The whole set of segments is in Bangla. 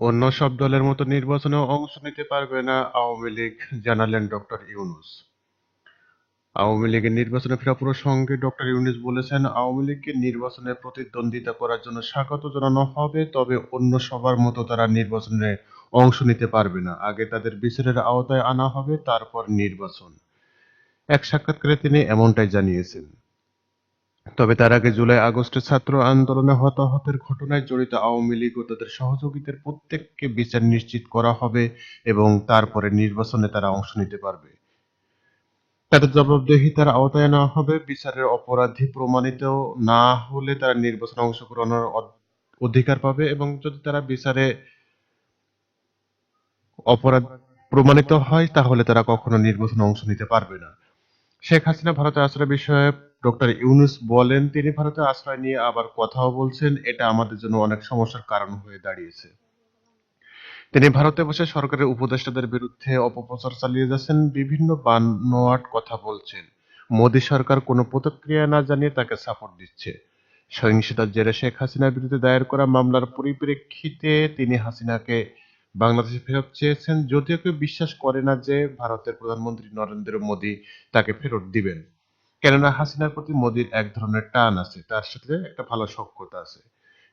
অন্য সব দলের মতো নির্বাচনে অংশ নিতে পারবে না আওয়ামী লীগ, জানালেন ডক্টর ইউনুস। আওয়ামী লীগের নির্বাচনে ফেরা প্রসঙ্গে ডক্টর ইউনুস বলেছেন, আওয়ামী লীগকে নির্বাচনে প্রতিদ্বন্দ্বিতা করার জন্য স্বাগত জানানো হবে, তবে অন্য সবার মতো তারা নির্বাচনে অংশ নিতে পারবে না। আগে তাদের বিচারের আওতায় আনা হবে, তারপর নির্বাচন। এক সাক্ষাৎকারে তিনি এমনটাই জানিয়েছেন। তবে তার আগে জুলাই আগস্টে ছাত্র আন্দোলনে হতাহতের ঘটনায় জড়িত আওয়ামী লীগ ও তাদের সহযোগীদের প্রত্যেককে বিচার নিশ্চিত করা হবে এবং তারপরে নির্বাচনে তারা অংশ নিতে পারবে। তাদের জবাবদিহিতার আওতায় নেওয়া হবে। বিচারের অপরাধী প্রমাণিত না হলে তারা নির্বাচনে অংশগ্রহণের অধিকার পাবে এবং যদি তারা বিচারে অপরাধ প্রমাণিত হয়, তাহলে তারা কখনো নির্বাচনে অংশ নিতে পারবে না। শেখ হাসিনা ভারতে আশ্রয় বিষয়ে ডক্টর ইউনুস বলেন, তিনি ভারতে আশ্রয় নিয়ে আবার কথাও বলছেন, এটা আমাদের জন্য অনেক সমস্যার কারণ হয়ে দাঁড়িয়েছে। তিনি ভারতে বসে সরকারের উপদেষ্টাদের বিরুদ্ধে অপপ্রচার চালিয়ে যাচ্ছেন, বিভিন্ন বানোয়াট কথা বলছেন। মোদী সরকার কোনো প্রতিক্রিয়া না জানিয়ে তাকে সাপোর্ট দিচ্ছে। সহিংসতার জেরে শেখ হাসিনার বিরুদ্ধে দায়ের করা মামলার পরিপ্রেক্ষিতে তিনি হাসিনাকে বাংলাদেশে ফেরত চেয়েছেন, যদিও কেউ বিশ্বাস করে না যে ভারতের প্রধানমন্ত্রী নরেন্দ্র মোদী তাকে ফেরত দিবেন। কেননা হাসিনার প্রতি মোদীর এক ধরনের টান আছে। তার সাথে একটা ভালো সখ্যতা আছে।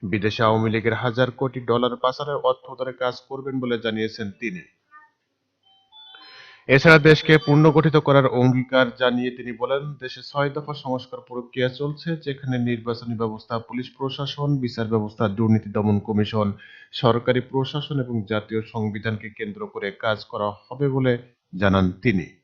বিদেশে আওয়ামী লীগের হাজার কোটি ডলার পাচারের অর্থ ধরে কাজ করবেন বলে জানিয়েছেন তিনি। এছাড়া দেশকে পুনর্গঠিত করার অঙ্গীকার জানিয়ে তিনি বলেন, দেশে ছয় দফা সংস্কার প্রক্রিয়া চলছে, যেখানে নির্বাচনী ব্যবস্থা, পুলিশ প্রশাসন, বিচার ব্যবস্থা, দুর্নীতি দমন কমিশন, সরকারি প্রশাসন এবং জাতীয় সংবিধানকে কেন্দ্র করে কাজ করা হবে বলে জানান তিনি।